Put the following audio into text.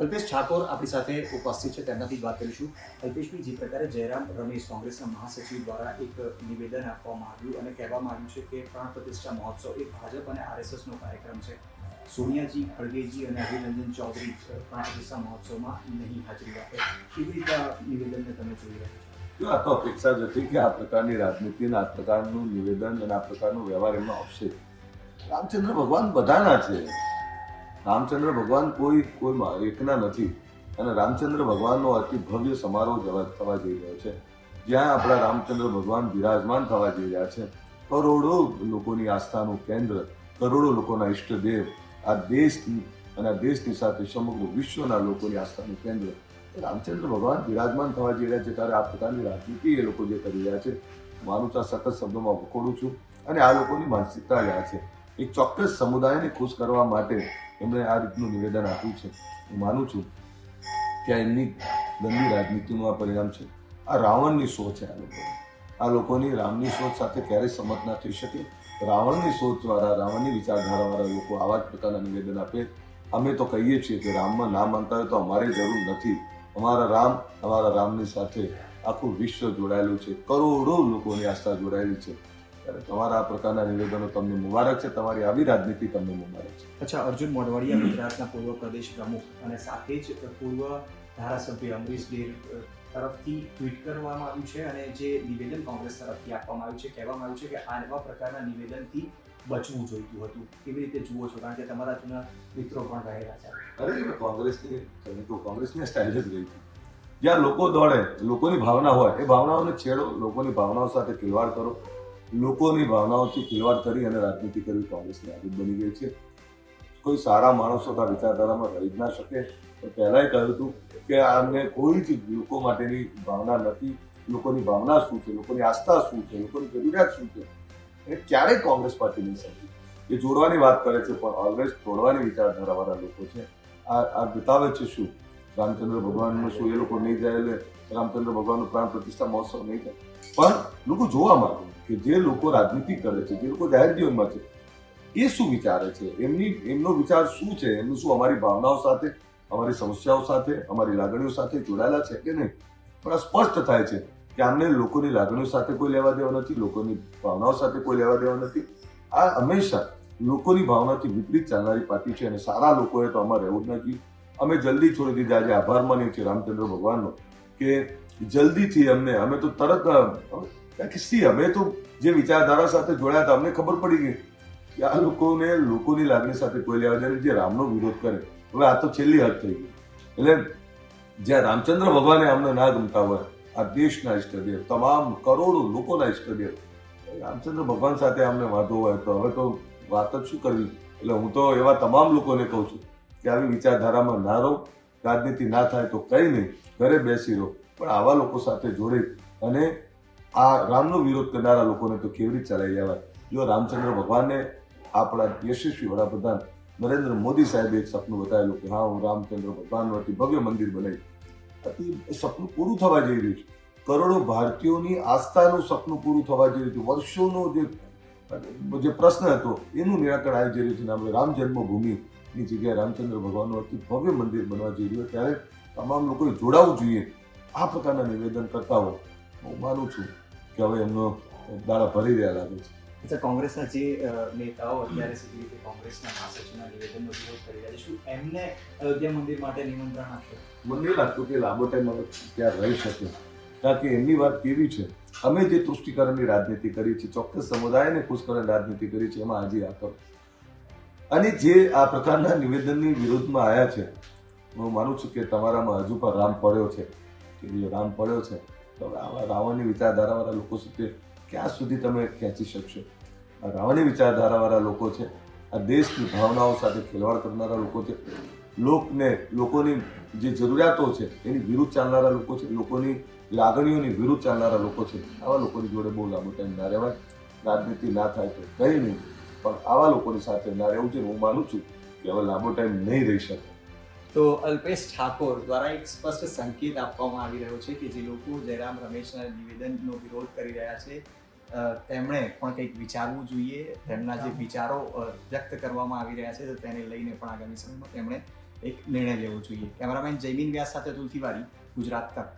અલ્પેશ ઠાકોર આપણી સાથે ઉપસ્થિત છે. તેમનાથી વાત કરીશું. અલ્પેશભાઈ, જે પ્રકારે જયરામ રમેશ કોંગ્રેસના મહાસચિવ દ્વારા એક નિવેદન આપવામાં આવ્યું અને કહેવામાં આવ્યું છે કે પ્રાણ પ્રતિષ્ઠા મહોત્સવ એ ભાજપ અને આરએસએસનો કાર્યક્રમ છે. સોનિયાજી ખડગેજી અને અભિનંદન ચૌધરી પ્રાણ પ્રતિષ્ઠા મહોત્સવમાં નહીં હાજરી આપે. કેવી રીતે આ નિવેદનને તમે જોઈ રહ્યા છો? આ તો અપેક્ષા જ હતી કે આ પ્રકારની રાજનીતિ આ પ્રકારનું નિવેદન અને આ પ્રકારનો વ્યવહાર એમાં આવશે. રામચંદ્ર ભગવાન બધાના છે. રામચંદ્ર ભગવાન કોઈ કોઈમાં એકના નથી. અને રામચંદ્ર ભગવાનનો અતિ ભવ્ય સમારોહ થવા જઈ રહ્યો છે. જ્યાં આપણા રામચંદ્ર ભગવાન બિરાજમાન થવા જઈ રહ્યા છે. કરોડો લોકોની આસ્થાનું કેન્દ્ર, કરોડો લોકોના ઈષ્ટદેવ, આ દેશની અને આ દેશની સાથે સમગ્ર વિશ્વના લોકોની આસ્થાનું કેન્દ્ર. રામચંદ્ર ભગવાન બિરાજમાન થવા જઈ રહ્યા છે ત્યારે આ પ્રકારની રાજનીતિ એ લોકો જે કરી રહ્યા છે. મારું આ સખત શબ્દોમાં વખોડું છું. અને આ લોકોની માનસિકતા રહ્યા છે. એક ચોક્કસ સમુદાયને ખુશ કરવા માટે એમણે આ રીતનું નિવેદન આપ્યું છે. હું માનું છું કે એમની ગંદી રાજનીતિનું આ પરિણામ છે. આ રાવણની સોચ છે આ લોકો આ લોકોની રામની સોચ સાથે ક્યારેય સંમત ના થઈ શકે. રાવણની સોચવાળા રાવણની વિચારધારાવાળા લોકો આવા જ પ્રકારના નિવેદન આપે. અમે તો કહીએ છીએ કે રામમાં ના માનતા હોય તો અમારે જરૂર નથી. અમારા રામ, અમારા રામની સાથે આખું વિશ્વ જોડાયેલું છે. કરોડો લોકોની આસ્થા જોડાયેલી છે. ત્યારે તમારા આ પ્રકારના નિવેદનો તમને મુબારક છે. તમારી આવી રાજનીતિ તમને મુબારક છે. અચ્છા અર્જુન મોઢવાડિયા ગુજરાતના પૂર્વ પ્રદેશ પ્રમુખ અને સાથે જ પૂર્વ ધારાસભ્ય અમરીશ ડેર તરફથી ટ્વીટ કરવામાં આવ્યું છે અને જે નિવેદન કોંગ્રેસ તરફથી આપવામાં આવ્યું છે કહેવામાં આવ્યું છે કે આવા પ્રકારના નિવેદનથી બચવું જોઈતું હતું. કેવી રીતે જુઓ છો? કારણ કે તમારા જૂના મિત્રો પણ રહેલા છે. અરે કોંગ્રેસની તો કોંગ્રેસની સ્ટાઇલ જ ગઈ હતી. જ્યાં લોકો દોડે લોકોની ભાવના હોય એ ભાવનાઓને છેડો લોકોની ભાવનાઓ સાથે ખેલવાડ કરો. લોકોની ભાવનાઓથી ખિલવાડ કરી અને રાજનીતિ કરવી કોંગ્રેસની આદત બની ગઈ છે. કોઈ સારા માણસો આ વિચારધારામાં રહી જ ના શકે. તો પહેલાંય કહ્યું હતું કે આમને કોઈ જ લોકો માટેની ભાવના નથી. લોકોની ભાવના શું છે? લોકોની આસ્થા શું છે? લોકોની જરૂરિયાત શું છે? એ ક્યારેય કોંગ્રેસ પાર્ટી નહીં સમજી એ જોડવાની વાત કરે છે, પણ ઓલવેઝ તોડવાની વિચારધારાવાળા લોકો છે. આ આ બતાવે છે શું? રામચંદ્ર ભગવાનનું શું એ લોકો નહીં જાય એટલે રામચંદ્ર ભગવાનનું પ્રાણ પ્રતિષ્ઠા મહોત્સવ નહીં થાય? પણ લોકો જોવા માંગે કે જે લોકો રાજનીતિ કરે છે, જે લોકો જાહેર જીવનમાં છે, એ શું વિચારે છે? એમની, એમનો વિચાર શું છે? એમનું શું અમારી ભાવનાઓ સાથે, અમારી સમસ્યાઓ સાથે, અમારી લાગણીઓ સાથે જોડાયેલા છે કે નહીં? પણ આ સ્પષ્ટ થાય છે કે આમને લોકોની લાગણીઓ સાથે કોઈ લેવા દેવા નથી, લોકોની ભાવનાઓ સાથે કોઈ લેવા દેવા નથી. આ હંમેશા લોકોની ભાવનાથી વિપરીત ચાલનારી પાર્ટી છે અને સારા લોકોએ તો અમારે રહેવું જ નથી. અમે જલ્દી છોડી દીધા. આજે આભાર માનીએ છીએ રામચંદ્ર ભગવાનનો કે જલ્દીથી અમને, અમે તો તરત સી અમે તો જે વિચારધારા સાથે જોડાયા હતા, અમને ખબર પડી ગઈ કે આ લોકોને લોકોની લાગણી સાથે કોઈ લેવા જાય જે રામનો વિરોધ કરે. હવે આ તો છેલ્લી હદ થઈ ગઈ. એટલે જ્યાં રામચંદ્ર ભગવાને અમને ના ગમતા હોય, આ દેશના ઇષ્ટદેવ તમામ કરોડો લોકોના ઇષ્ટદેવ રામચંદ્ર ભગવાન સાથે અમને વાંધો હોય તો હવે તો વાત જ શું કરવી? એટલે હું તો એવા તમામ લોકોને કહું છું કે આવી વિચારધારામાં ના રહો, રાજનીતિ ના થાય તો કંઈ નહીં, ઘરે બેસી રહો. પણ આવા લોકો સાથે જોડે અને આ રામનો વિરોધ કરનારા લોકોને તો કેવી રીતે ચલાવી લેવાય? જો રામચંદ્ર ભગવાનને આપણા યશસ્વી વડાપ્રધાન નરેન્દ્ર મોદી સાહેબે એક સપનું બતાવેલું કે હા, હું રામચંદ્ર ભગવાનનું અતિ ભવ્ય મંદિર બનાવી એ સપનું પૂરું થવા જઈ રહ્યું છે. કરોડો ભારતીયોની આસ્થાનું સપનું પૂરું થવા જઈ રહ્યું છે. વર્ષોનો જે જે પ્રશ્ન હતો, એનું નિરાકરણ આવી જઈ રહ્યું છે આપણે રામ જન્મભૂમિની જગ્યાએ રામચંદ્ર ભગવાનનું અતિ ભવ્ય મંદિર બનવા જઈ રહ્યું ત્યારે તમામ લોકોએ જોડાવું જોઈએ. આ પ્રકારના નિવેદન કરતા હો હું માનું છું કે હવે એમનો દાડા ભરી રહ્યા લાગે છે. અચ્છા કોંગ્રેસના જે નેતાઓ અત્યારે સુધી રીતે કોંગ્રેસના મહાસચિવના નિવેદનનો વિરોધ કરી રહ્યા છે. શું એમને અયોધ્યા મંદિર માટે નિમંત્રણ આપ્યું મને લાગતું કે લાંબો ટાઈમ હવે ત્યાં રહી શકે કારણ કે એમની વાત કેવી છે? અમે જે તુષ્ટિકરણની રાજનીતિ કરી છે ચોક્કસ સમુદાયને ખુશ કરવાની રાજનીતિ કરી છે એમાં આજે આ કરો અને જે આ પ્રકારના નિવેદનની વિરોધમાં આવ્યા છે હું માનું છું કે તમારામાં હજુ પણ રામ પડ્યો છે. કે જે રામ પડ્યો છે. તો આવા રાવણની વિચારધારાવાળા લોકો સુધી ક્યાં સુધી તમે ખેંચી શકશો? આ રાવણની વિચારધારાવાળા લોકો છે, આ દેશની ભાવનાઓ સાથે ખેલવાડ કરનારા લોકો છે, લોકને, લોકોની જે જરૂરિયાતો છે, એની વિરુદ્ધ ચાલનારા લોકો છે, લોકોની લાગણીઓની વિરુદ્ધ ચાલનારા લોકો છે, આવા લોકોની જોડે બહુ લાંબો ટાઈમ ના રહેવાય. રાજનીતિ ના થાય તો કંઈ નહીં, પણ આવા લોકોની સાથે ના રહેવું છે હું માનું છું કે હવે લાંબો ટાઈમ નહીં રહી શકે. તો અલ્પેશ ઠાકોર દ્વારા એક સ્પષ્ટ સંકેત આપવામાં આવી રહ્યો છે કે જે લોકો જયરામ રમેશના નિવેદનનો વિરોધ કરી રહ્યા છે તેમણે પણ કંઈક વિચારવું જોઈએ. તેમના જે વિચારો વ્યક્ત કરવામાં આવી રહ્યા છે, તો તેને લઈને પણ આગામી સમયમાં તેમણે એક નિર્ણય લેવો જોઈએ. કેમેરામેન જયમીન વ્યાસ સાથે તુલસીવારી ગુજરાત તક.